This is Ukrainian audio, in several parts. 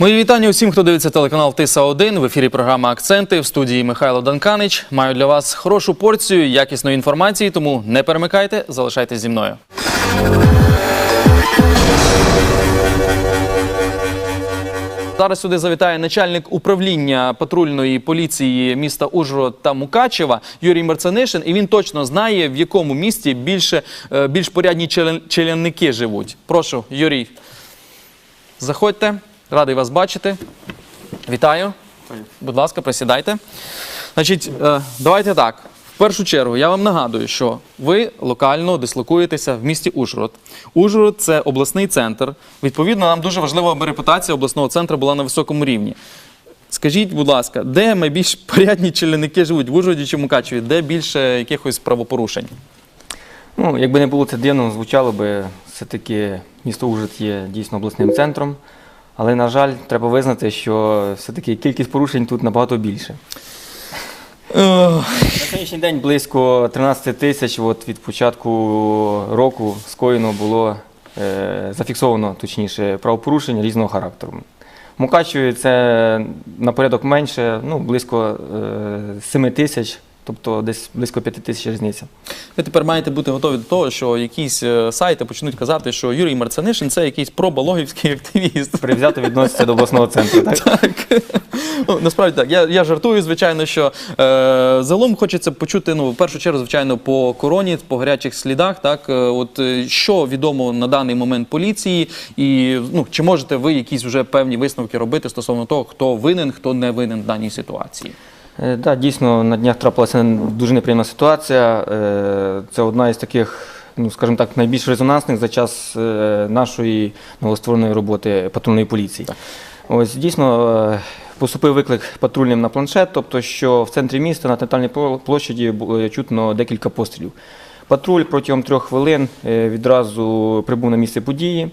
Мої вітання усім, хто дивиться телеканал Тиса 1 В ефірі програма Акценти в студії Михайло Данканич. Маю для вас хорошу порцію якісної інформації, тому не перемикайте, залишайтесь зі мною. Зараз сюди завітає начальник управління патрульної поліції міста Ужгород та Мукачева Юрій Мерцанишин, і він точно знає, в якому місті більше, е, більш порядні челянники живуть. Прошу, Юрій, заходьте, радий вас бачити. Вітаю. Будь ласка, присідайте. Значить, е, давайте так. В першу чергу я вам нагадую, що ви локально дислокуєтеся в місті Ужгород. Ужгород це обласний центр. Відповідно, нам дуже важливо, аби репутація обласного центру була на високому рівні. Скажіть, будь ласка, де найбільш порядні челяники живуть в Ужгороді чи Мукачеві? Де більше якихось правопорушень? Ну, якби не було це дивно, звучало би, все-таки місто Ужгород є дійсно обласним центром. Але, на жаль, треба визнати, що все-таки кількість порушень тут набагато більше. На сьогоднішній день близько 13 тисяч от від початку року скоєно було е, зафіксовано точніше правопорушень різного характеру. В Мукачеві це на порядок менше, ну, близько е, 7 тисяч, тобто десь близько 5 тисяч різниця. Ви тепер маєте бути готові до того, що якісь е, сайти почнуть казати, що Юрій Марцанишин це якийсь пробалогівський активіст. Привзято відноситься до обласного центру. Так? Так. Ну, насправді так. Я, я жартую, звичайно, що е, загалом хочеться почути, ну, в першу чергу, звичайно, по короні, по гарячих слідах. Так, Е, от е, що відомо на даний момент поліції, і ну, чи можете ви якісь вже певні висновки робити стосовно того, хто винен, хто не винен в даній ситуації? Е, Да, дійсно, на днях трапилася дуже неприємна ситуація. Е, Це одна із таких, ну скажімо так, найбільш резонансних за час е, нашої новоствореної роботи патрульної поліції. Ось дійсно е, поступив виклик патрульним на планшет, тобто, що в центрі міста на центральній площаді було чутно декілька пострілів. Патруль протягом трьох хвилин е, відразу прибув на місце події.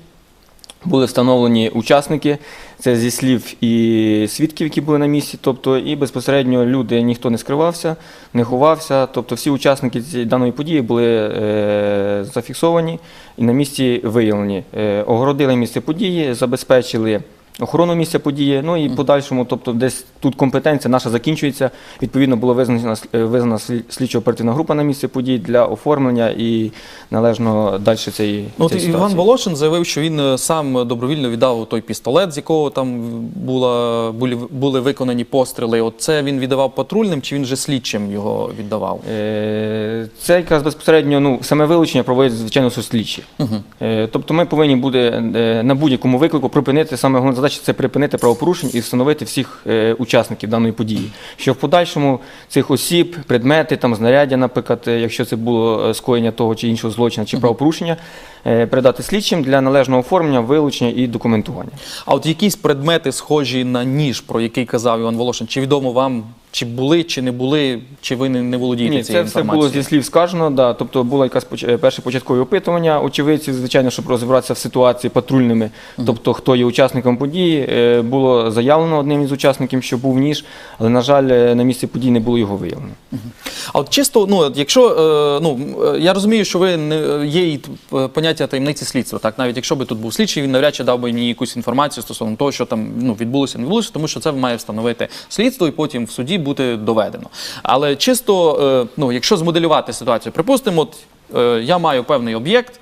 Були встановлені учасники, це зі слів і свідків, які були на місці. Тобто, і безпосередньо люди ніхто не скривався, не ховався. Тобто, всі учасники цієї даної події були е, зафіксовані і на місці виявлені. Е, огородили місце події, забезпечили охорону місця події. Ну і подальшому, тобто, десь тут компетенція наша закінчується. Відповідно, була визначена е, визнана слідчо-оперативна група на місце події для оформлення і належно далі цієї. Ну, цієї Іван. Волошин заявив, що він е, сам добровільно віддав той пістолет, з якого там була, були, були виконані постріли. От це він віддавав патрульним, чи він вже слідчим його віддавав? Е, Це якраз безпосередньо ну, саме вилучення проводять, звичайно, соцслідчі. Е, Тобто ми повинні буде на будь-якому виклику припинити, саме головна задача це припинити правопорушень і встановити всіх е, учасників даної події. Що в подальшому цих осіб, предмети, там, знаряддя, наприклад, е, якщо це було е, скоєння того чи іншого злочину чи правопорушення, передати слідчим для належного оформлення, вилучення і документування. А от якісь предмети схожі на ніж, про який казав Іван Волошин, чи відомо вам, чи були, чи не були, чи ви не, не володієте Ні, це все було зі слів сказано. Да. Тобто було якесь поч- е, перше початкове опитування очевидців, звичайно, щоб розібратися в ситуації патрульними, тобто хто є учасником події. Е, Було заявлено одним із учасників, що був ніж, але, на жаль, е, на місці події не було його виявлено. А от чисто, ну якщо ну я розумію, що ви не є і поняття таємниці слідства, так навіть якщо би тут був слідчий, він навряд чи дав би мені якусь інформацію стосовно того, що там ну відбулося, не відбулося, тому що це має встановити слідство і потім в суді бути доведено. Але чисто, е, ну якщо змоделювати ситуацію, припустимо, от е, я маю певний об'єкт,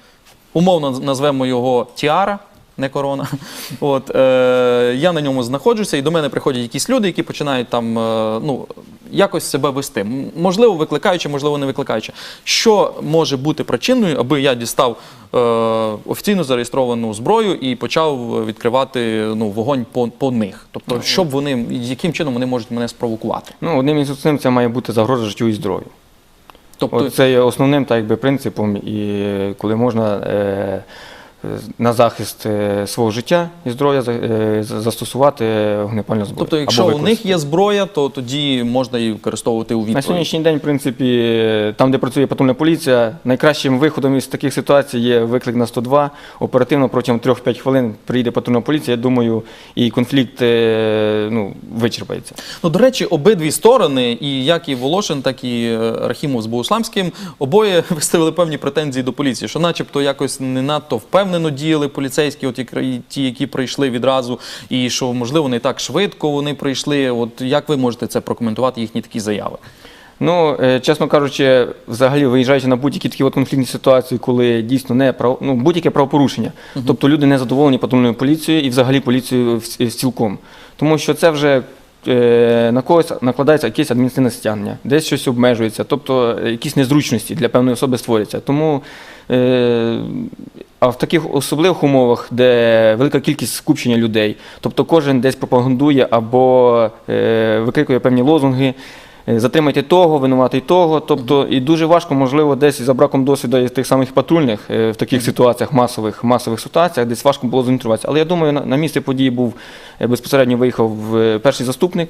умовно назвемо його Тіара. Не корона. От, е, я на ньому знаходжуся, і до мене приходять якісь люди, які починають там е, ну, якось себе вести. Можливо, викликаючи, можливо, не викликаючи. Що може бути причиною, аби я дістав е, офіційно зареєстровану зброю і почав відкривати ну, вогонь по, по них? Тобто, щоб вони, яким чином вони можуть мене спровокувати? Ну, одним із основним це має бути загроза життю і здоров'ю. Тобто, От це є основним так, якби, принципом, і коли можна е, на захист е, свого життя і здоров'я е, за- застосувати вогнепальну зброю. тобто, якщо у них є зброя, то тоді можна її використовувати у На сьогоднішній день, в принципі, там, де працює патрульна поліція, найкращим виходом із таких ситуацій є виклик на 102. Оперативно протягом 3-5 хвилин приїде патрульна поліція. Я думаю, і конфлікт е, ну, вичерпається. Ну, до речі, обидві сторони, і як і Волошин, так і Рахімов з Боусламським, обоє виставили певні претензії до поліції, що начебто якось не надто впевнені впевнено діяли поліцейські, от як- ті, які прийшли відразу, і що можливо не так швидко вони прийшли. От як ви можете це прокоментувати, їхні такі заяви? Ну, е, чесно кажучи, взагалі виїжджаючи на будь-які такі от конфліктні ситуації, коли дійсно не прав... ну, будь-яке правопорушення, тобто люди не задоволені патрульною поліцією і взагалі поліцією в цілком. Тому що це вже е, на когось накладається якесь адміністративне стягнення, десь щось обмежується, тобто е, якісь незручності для певної особи створюються. Тому е, а в таких особливих умовах, де велика кількість скупчення людей, тобто кожен десь пропагандує або е, викрикує певні лозунги. е, Затримайте того, винуватий того. Тобто, і дуже важко, можливо, десь за браком досвіду із тих самих патрульних е, в таких ситуаціях, масових, масових ситуаціях, десь важко було зорієнтуватися. Але я думаю, на, місце події був е, безпосередньо виїхав е, перший заступник,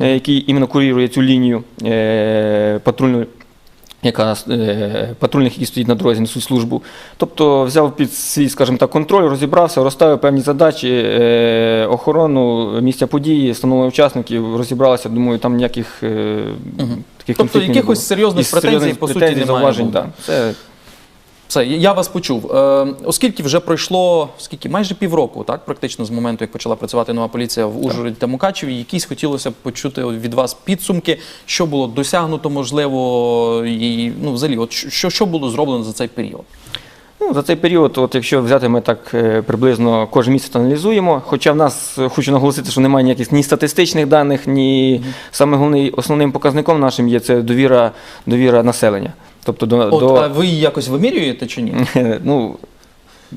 е, який іменно курірує цю лінію е, патрульну яка е, патрульних, які стоїть на дорозі, несуть службу. Тобто взяв під свій, скажімо так, контроль, розібрався, розставив певні задачі, е, охорону місця події, встановлення учасників, розібралися. Думаю, там ніяких е, таких Тобто якихось серйозних І претензій, по суті, немає зауважень, було. да. Це Все, я вас почув. Е, оскільки вже пройшло скільки майже півроку, так практично з моменту, як почала працювати нова поліція в Ужгороді та Мукачеві, якісь хотілося б почути від вас підсумки, що було досягнуто, можливо, і ну взагалі, от що, що було зроблено за цей період. Ну, за цей період, от якщо взяти, ми так е, приблизно кожен місяць аналізуємо. Хоча в нас е, хочу наголосити, що немає ніяких ні статистичних даних, ні саме головний основним показником нашим є це довіра, довіра населення. Тобто до, От до а ви її якось вимірюєте чи ні? ну.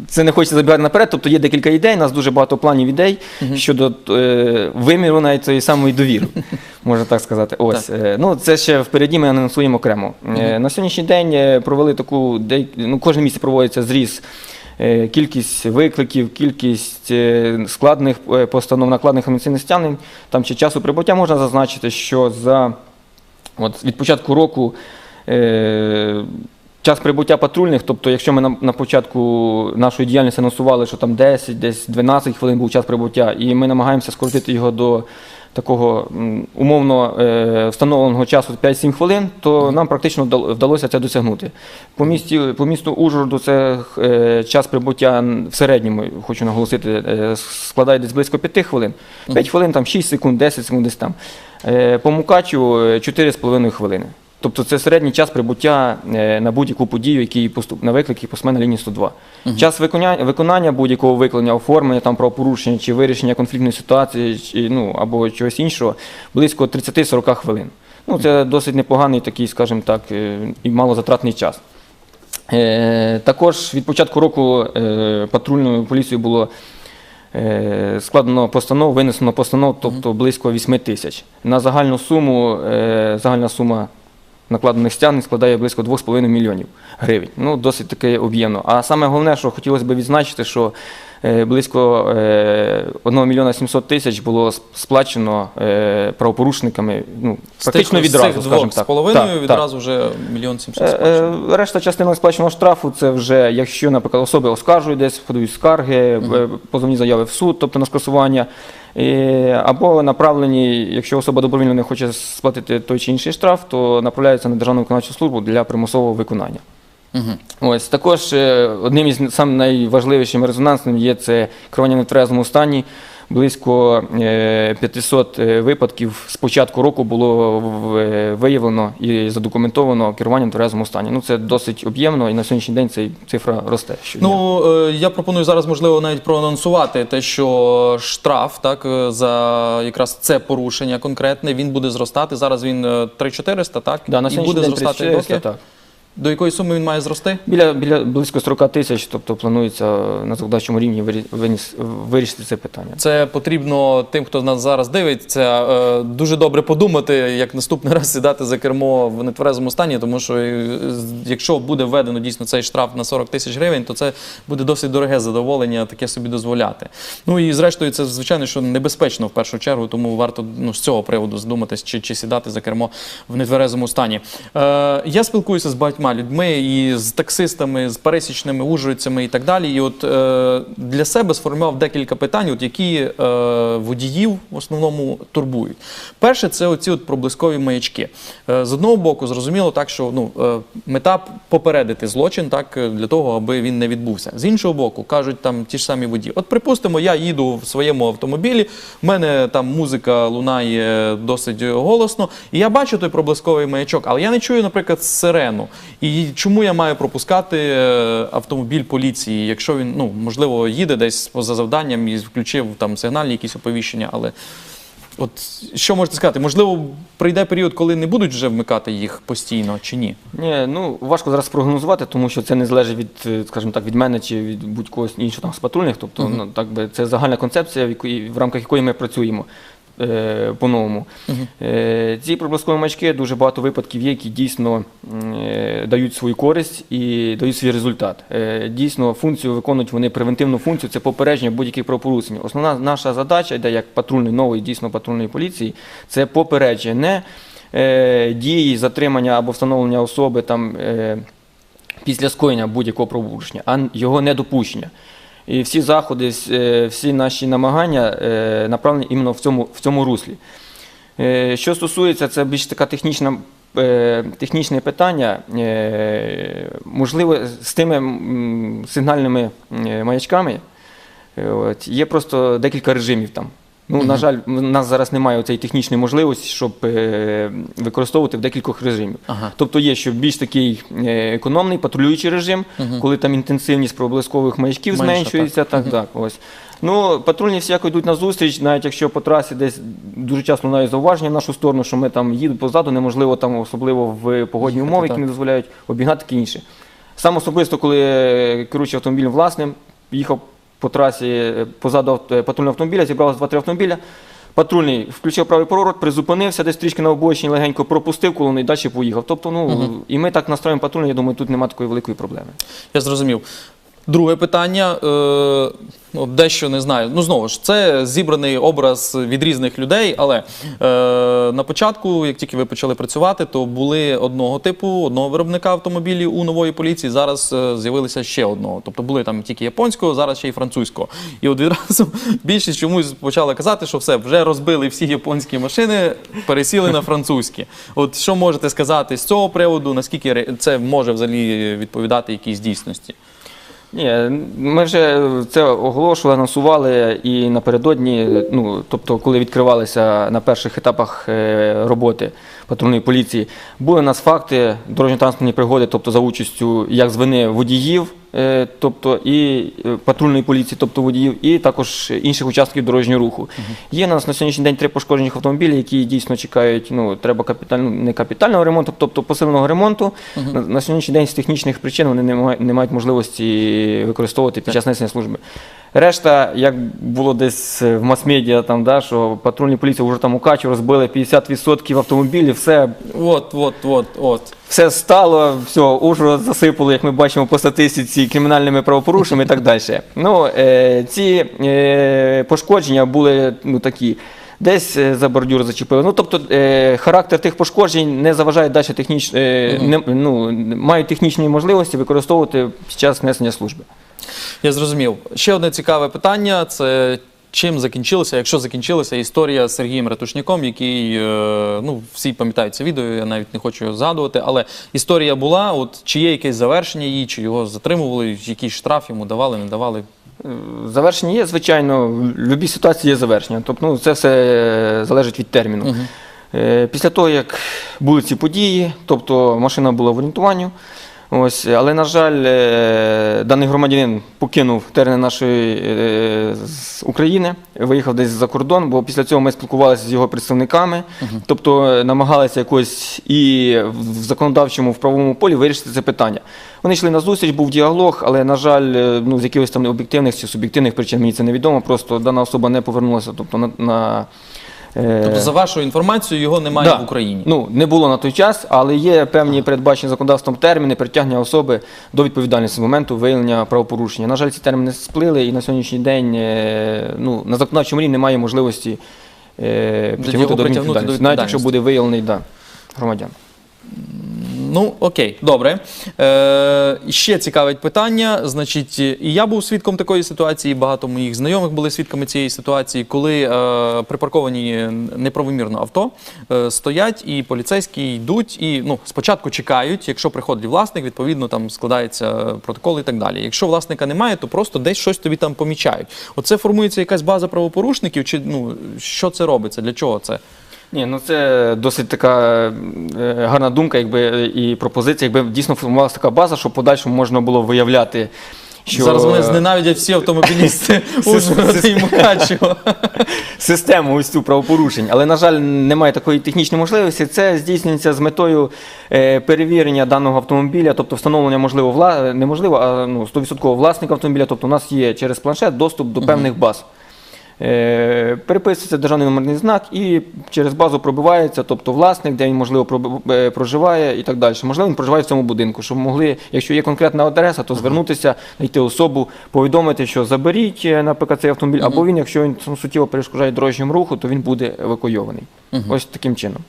Це не хочеться забігати наперед, тобто є декілька ідей, у нас дуже багато планів ідей щодо е, виміру навіть цієї самої довіри, можна так сказати. Ось. Е, ну, це ще впереді ми анонсуємо окремо. Е, на сьогоднішній день е, провели таку, дей- ну, кожен місяць проводиться зріз. е, Кількість викликів, кількість е, складних постанов, накладних адміністративних стягнень, там чи часу прибуття можна зазначити, що за от, від початку року час прибуття патрульних, тобто, якщо ми на, на початку нашої діяльності анонсували, що там 10, десь 12 хвилин був час прибуття, і ми намагаємося скоротити його до такого умовно е, встановленого часу 5-7 хвилин, то нам практично вдалося це досягнути. По, місті, по місту Ужгороду це е, час прибуття в середньому, хочу наголосити, е, складає десь близько 5 хвилин. 5 хвилин, там 6 секунд, 10 секунд десь там. Е, По Мукачу е, 4,5 хвилини. Тобто це середній час прибуття е, на будь-яку подію, який поступ на виклик, який поступає на лінії 102. Час виконання, виконання будь-якого викликання, оформлення там правопорушення чи вирішення конфліктної ситуації, чи, ну, або чогось іншого, близько 30-40 хвилин. Ну, це досить непоганий такий, скажімо так, е, і малозатратний час. Е, також від початку року е, патрульною поліцією було е, складено постанов, винесено постанов, тобто близько 8 тисяч. На загальну суму, загальна сума накладених стягнень складає близько 2,5 мільйонів гривень. Ну, досить таке об'ємно. А саме головне, що хотілося б відзначити, що близько е, 1 мільйона 700 тисяч було сплачено е, правопорушниками ну, практично з відразу, цих скажімо двох з половиною Так, так. відразу вже мільйон сімсот Е, сплачено. е, Решта частина сплаченого штрафу це вже якщо, наприклад, особи оскаржують десь, подають скарги, е, позовні заяви в суд, тобто на скасування, е, або направлені, якщо особа добровільно не хоче сплатити той чи інший штраф, то направляється на державну виконавчу службу для примусового виконання. Ось також е, одним із сам найважливішим резонансним є це керування в нетверезому стані. Близько е, 500 е, випадків з початку року було е, виявлено і задокументовано керування в тверезому стані. Ну це досить об'ємно, і на сьогоднішній день ця цифра росте. щодня. Ну е, я пропоную зараз, можливо, навіть проанонсувати те, що штраф так е, за якраз це порушення конкретне він буде зростати. Зараз він е, 3400, так да, на і буде день зростати 3400, доки? так. До якої суми він має зрости? Біля, біля близько 40 тисяч, тобто планується на законодавчому рівні вирі- вирішити це питання. Це потрібно тим, хто нас зараз дивиться, е, дуже добре подумати, як наступний раз сідати за кермо в нетверезому стані, тому що е, якщо буде введено дійсно цей штраф на 40 тисяч гривень, то це буде досить дороге задоволення таке собі дозволяти. Ну і зрештою, це звичайно, що небезпечно в першу чергу, тому варто ну, з цього приводу задуматись, чи, чи сідати за кермо в нетверезому стані. Е, я спілкуюся з багатьма багатьма людьми, і з таксистами, з пересічними ужгородцями і так далі. І от е, для себе сформував декілька питань, от які е, водіїв в основному турбують. Перше, це оці от проблискові маячки. Е, з одного боку, зрозуміло так, що ну, е, мета попередити злочин так, е, для того, аби він не відбувся. З іншого боку, кажуть там ті ж самі водії. От припустимо, я їду в своєму автомобілі, в мене там музика лунає досить голосно, і я бачу той проблисковий маячок, але я не чую, наприклад, сирену. І чому я маю пропускати е, автомобіль поліції, якщо він ну можливо їде десь поза завданням і включив там сигнальні якісь оповіщення, але. От що можете сказати? Можливо, прийде період, коли не будуть вже вмикати їх постійно чи ні? Ні, ну важко зараз прогнозувати, тому що це не залежить від, е, скажімо так, від мене чи від будь-когось іншого там з патрульних. Тобто, ну так би це загальна концепція, в якої в рамках якої ми працюємо. Е, По-новому. Е, Ці проблискові маячки дуже багато випадків є, які дійсно е, дають свою користь і дають свій результат. Е, Дійсно, функцію виконують вони превентивну функцію, це попередження будь-яких правопорушень. Основна наша задача, йде як патрульної нової, дійсно патрульної поліції, це попередження. Не е, дії, затримання або встановлення особи там. е, після скоєння будь-якого правопорушення, а його недопущення. І всі заходи, е, всі наші намагання е, направлені іменно в цьому, в цьому руслі. Е, Що стосується, це більш така технічна. е, Технічне питання, е, можливо, з тими сигнальними е, маячками е, от, є просто декілька режимів там. Ну, на жаль, у нас зараз немає цієї технічної можливості, щоб е, використовувати в декількох режимів. Ага. Тобто є ще більш такий е, економний патрулюючий режим, Мгм. коли там інтенсивність проблискових маячків Менша, зменшується. Так, так, ось. Ну, патрульні всяко йдуть на зустріч, навіть якщо по трасі десь дуже часто лунають зауваження в нашу сторону, що ми там їдемо позаду, неможливо там, особливо в погодні Їхати, умови, які так. не дозволяють обігнати таке інше. Сам особисто, коли е, керуючи автомобілем власним, їхав по трасі е, позаду е, патрульного автомобіля, зібралося два-три автомобіля. Патрульний включив правий поворот, призупинився, десь трішки на обочині легенько пропустив колону і далі поїхав. Тобто, ну і ми так настроїмо патрульний, я думаю, тут немає такої великої проблеми. Я зрозумів. Друге питання, е, ну, дещо не знаю. Ну, знову ж, це зібраний образ від різних людей, але е, на початку, як тільки ви почали працювати, то були одного типу, одного виробника автомобілів у нової поліції. Зараз е, з'явилися ще одного. Тобто були там тільки японського, зараз ще й французького. І от відразу більшість чомусь почали казати, що все, вже розбили всі японські машини, пересіли на французькі. От що можете сказати з цього приводу, наскільки це може взагалі відповідати якійсь дійсності? Ні, ми вже це оголошували, анонсували і напередодні, ну тобто, коли відкривалися на перших етапах е, роботи патрульної поліції, були у нас факти дорожньо-транспортні пригоди, тобто за участю як з вини водіїв, тобто і е, патрульної поліції, тобто водіїв, і також інших учасників дорожнього руху. Є у нас на сьогоднішній день три пошкоджених автомобілі, які дійсно чекають. Ну треба капітально не капітального ремонту, тобто посиленого ремонту. На, на сьогоднішній день з технічних причин вони не мають, не мають можливості використовувати під час несення служби. Решта, як було десь в мас-медіа, там да, що патрульні поліції вже там у Качу розбили 50% автомобілів, все От, от, от, от. Все стало, все, Ужгород засипало, як ми бачимо по статистиці, кримінальними правопорушеннями і так далі. Ну, е, ці е, пошкодження були ну, такі. Десь е, за бордюр зачепили. Ну, тобто е, характер тих пошкоджень не заважає далі техніч, е, не, ну, мають технічні можливості використовувати під час несення служби. Я зрозумів. Ще одне цікаве питання: це чим закінчилася, якщо закінчилася історія з Сергієм Ратушняком, який, е, ну, всі пам'ятають це відео, я навіть не хочу його згадувати, але історія була, от чи є якесь завершення її, чи його затримували, якийсь штраф йому давали, не давали. Е, Завершення є, звичайно, в будь-якій ситуації є завершення. Тобто ну, це все е, залежить від терміну. Е, Після того, як були ці події, тобто машина була в орієнтуванні, ось, але, на жаль, е, даний громадянин покинув терени нашої е, з України, виїхав десь за кордон, бо після цього ми спілкувалися з його представниками, тобто е, намагалися якось і в законодавчому, в правовому полі вирішити це питання. Вони йшли на зустріч, був діалог, але, на жаль, ну, з якихось там об'єктивних чи суб'єктивних причин мені це невідомо. Просто дана особа не повернулася тобто, на, на Тобто, за вашою інформацією, його немає Да. в Україні. Ну, не було на той час, але є певні передбачені законодавством терміни притягнення особи до відповідальності з моменту виявлення правопорушення. На жаль, ці терміни сплили, і на сьогоднішній день е, ну, на законодавчому рівні немає можливості е, притягнути його до притягнути до відповідальності, навіть якщо буде виявлений да, громадян. Ну, окей, добре. Е, ще цікавить питання. Значить, і я був свідком такої ситуації, багато моїх знайомих були свідками цієї ситуації, коли е, припарковані неправомірно авто е, стоять, і поліцейські йдуть і ну, спочатку чекають. Якщо приходить власник, відповідно там складається протокол і так далі. Якщо власника немає, то просто десь щось тобі там помічають. Оце формується якась база правопорушників, чи ну що це робиться? Для чого це? Ні, ну це досить така е, гарна думка, якби і пропозиція, якби дійсно формувалася така база, щоб подальшому можна було виявляти. Що Зараз мене зненавидять всі автомобілісти Ужгорода і Мукачева. систему ось цю правопорушень. Але, на жаль, немає такої технічної можливості. Це здійснюється з метою е, перевірення даного автомобіля, тобто встановлення можливо вла... неможливо, а ну, 100% власника автомобіля. Тобто у нас є через планшет доступ до певних баз. Е, переписується державний номерний знак і через базу пробивається, тобто власник, де він можливо е, проживає і так далі. Можливо, він проживає в цьому будинку, щоб могли, якщо є конкретна адреса, то звернутися, знайти особу, повідомити, що заберіть, е, наприклад, цей автомобіль, або він, якщо він суттєво перешкоджає дорожньому руху, то він буде евакуйований. Ось таким чином.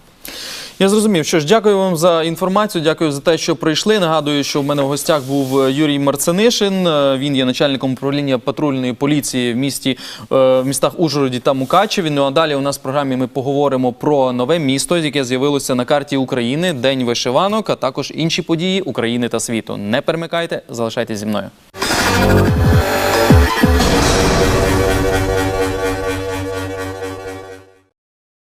Я зрозумів. Що ж, дякую вам за інформацію. Дякую за те, що прийшли. Нагадую, що в мене в гостях був е, Юрій Марцинишин. Е, Він є начальником управління патрульної поліції в місті е, в містах Ужгороді та Мукачеві. Ну а далі у нас в програмі ми поговоримо про нове місто, яке з'явилося на карті України, День вишиванок, а також інші події України та світу. Не перемикайте, залишайтесь зі мною.